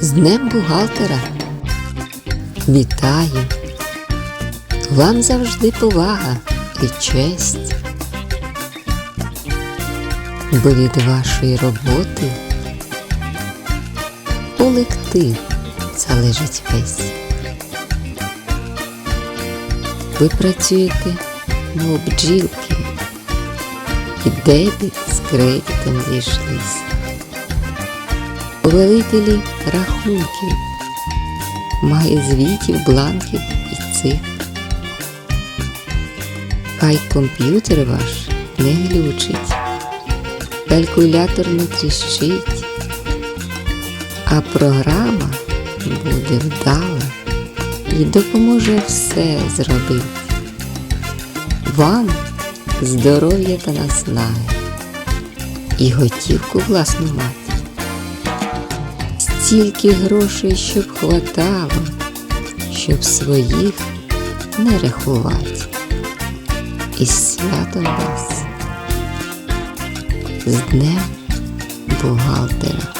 З Днем бухгалтера. Вітаю! Вам завжди повага і честь. Бо від вашої роботи колектив залежить весь. Ви працюєте, мов бджілки, і дебіт з кредитом зійшлись. Повелителі рахунків, має звітів, бланків і цифр. Хай комп'ютер ваш не глючить, калькулятор не тріщить, а програма буде вдала і допоможе все зробити. Вам здоров'я та наснаги і готівку власну мати. Стільки грошей, щоб хватало, щоб своїх не рахувати. І свято вас, з днем бухгалтера.